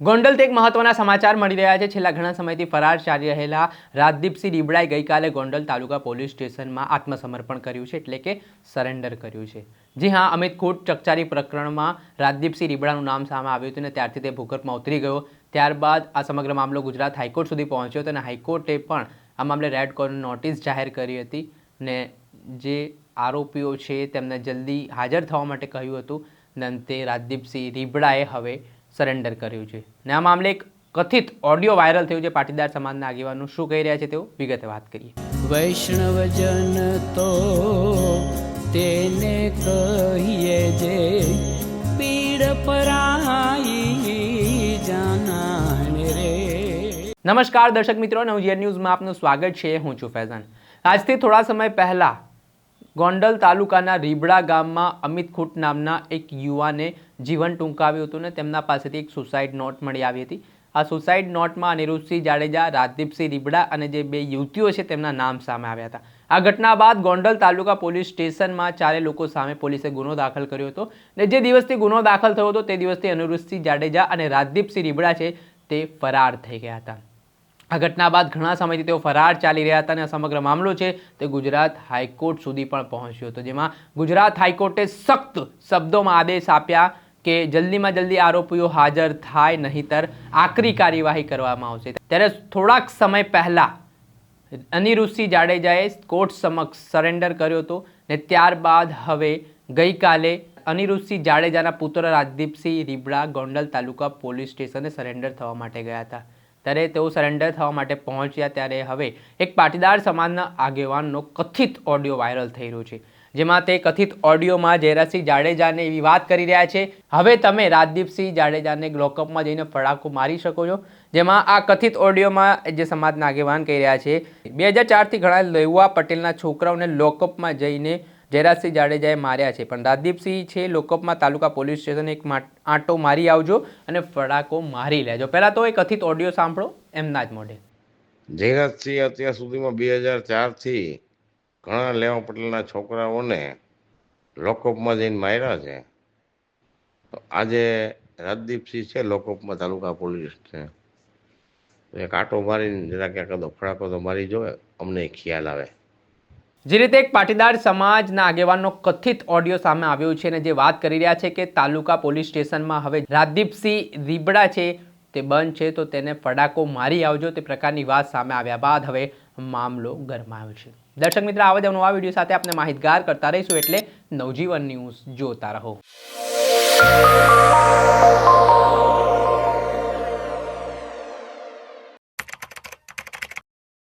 ગોંડલથી એક મહત્વના સમાચાર મળી રહ્યા છે. છેલ્લા ઘણા સમયથી ફરાર ચાલી રહેલા રાજદીપસિંહ ડીબડાએ ગઈકાલે ગોંડલ તાલુકા પોલીસ સ્ટેશનમાં આત્મસમર્પણ કર્યું છે, એટલે કે સરેન્ડર કર્યું છે. જી હા, અમિત કોટ ચકચારી પ્રકરણમાં રાજદીપસિંહ રીબડાનું નામ સામે આવ્યું હતું અને ત્યારથી તે ભૂકંપમાં ઉતરી ગયો. ત્યારબાદ આ સમગ્ર મામલો ગુજરાત હાઈકોર્ટ સુધી પહોંચ્યો હતો અને હાઈકોર્ટે પણ આ મામલે રેડ કોર્નર નોટિસ જાહેર કરી હતી ને જે આરોપીઓ છે તેમને જલ્દી હાજર થવા માટે કહ્યું હતું. અને અંતે રાજદીપસિંહ રીબડાએ હવે સરેન્ડર કર્યું છે. ને આ મામલે એક કથિત ઓડિયો વાયરલ થયું છે પાટીદાર સમાજના આગેવાનો. શું કહી રહ્યા છે તેઓ? વિગતે વાત કરીએ. વૈષ્ણવજન તો તેને કહીએ જે પીડ પરાઈ જાનાને રે. નમસ્કાર દર્શક મિત્રો નવજીવન ન્યૂઝમાં આપનું સ્વાગત છે. હું છું ફૈઝાન. આજથી થોડા સમય પહેલા ગોંડલ તાલુકાના રીબડા ગામમાં અમિત ખૂટ નામના એક યુવાને જીવન ટૂંકાવ્યું હતું ને તેમના પાસેથી એક સુસાઇડ નોટ મળી આવી હતી. આ સુસાઇડ નોટમાં અનિરુદ્ધસિંહ જાડેજા, રાજદીપસિંહ રીબડા અને જે બે યુવતીઓ છે તેમના નામ સામે આવ્યા હતા. આ ઘટના બાદ ગોંડલ તાલુકા પોલીસ સ્ટેશનમાં ચારે લોકો સામે પોલીસે ગુનો દાખલ કર્યો હતો ને જે દિવસથી ગુનો દાખલ થયો હતો તે દિવસથી અનિરુદ્ધસિંહ જાડેજા અને રાજદીપસિંહ રીબડા છે તે ફરાર થઈ ગયા હતા. આ ઘટના બાદ ઘણા સમયથી તેઓ ફરાર ચાલી રહ્યા હતા અને સમગ્ર મામલો છે તે ગુજરાત હાઈકોર્ટ સુધી પણ પહોંચ્યો હતો, જેમાં ગુજરાત હાઈકોર્ટે સખ્ત શબ્દોમાં આદેશ આપ્યા કે જલ્દીમાં જલ્દી આરોપીઓ હાજર થાય, નહીતર આકરી કાર્યવાહી કરવામાં આવશે. ત્યારે થોડાક સમય પહેલાં અનિરુદ્ધસિંહ જાડેજાએ કોર્ટ સમક્ષ સરેન્ડર કર્યો હતો ને ત્યારબાદ હવે ગઈકાલે અનિરુદ્ધસિંહ જાડેજાના પુત્ર રાજદીપસિંહ રીબડા ગોંડલ તાલુકા પોલીસ સ્ટેશને સરેન્ડર થવા માટે ગયા હતા. ત્યારે તેઓ સરેન્ડર થવા માટે પહોંચ્યા ત્યારે હવે એક પાટીદાર સમાજના આગેવાનનો કથિત ઓડિયો વાયરલ થઈ રહ્યો છે. જેમાં તે કથિત ઓડિયોમાં જયરાજસિંહ જાડેજાને એવી વાત કરી રહ્યા છે, હવે તમે રાજદીપસિંહ જાડેજાને લોકઅપમાં જઈને ફડાકો મારી શકો છો. જેમાં આ કથિત ઓડિયોમાં જે સમાજના આગેવાન કહી રહ્યા છે, બે હજાર ચારથી ઘણા લેવા પટેલના છોકરાઓને લોકઅપમાં જઈને જયરાજસિંહ જાડેજાએ માર્યા છે. પણ રાજદીપસિંહ છે લોકઅપમાં તાલુકા પોલીસ સ્ટેશન એક આંટો મારી આવજો અને ફડાકો મારી લેજો. પહેલાં તો એ કથિત ઓડિયો સાંભળો, એમના જ મોઢે. જયરાજસિંહ અત્યાર સુધીમાં બે હજાર ચારથી ઘણા લેવા પટેલના છોકરાઓને લોકઅપમાં જઈને માર્યા છે. આજે રાજદીપસિંહ છે લોકઅપમાં તાલુકા પોલીસ છે. એક આંટો મારીને જરા ક્યાંક ફડાકો તો મારી જોવે, અમને ખ્યાલ આવે. જે રીતે એક પાટીદાર સમાજના આગેવાનનો કથિત ઓડિયો સામે આવ્યો છે અને જે વાત કરી રહ્યા છે કે તાલુકા પોલીસ સ્ટેશનમાં હવે રાજદીપસિંહ રીબડા છે, તે બંધ છે, તો તેને ફડાકો મારી આવજો તે પ્રકારની વાત સામે આવ્યા બાદ હવે મામલો ગરમાયો છે. દર્શક મિત્ર, આવા જ નવા વીડિયો સાથે આપણે માહિતગાર કરતા રહીશું એટલે નવજીવન ન્યૂઝ જોતા રહો.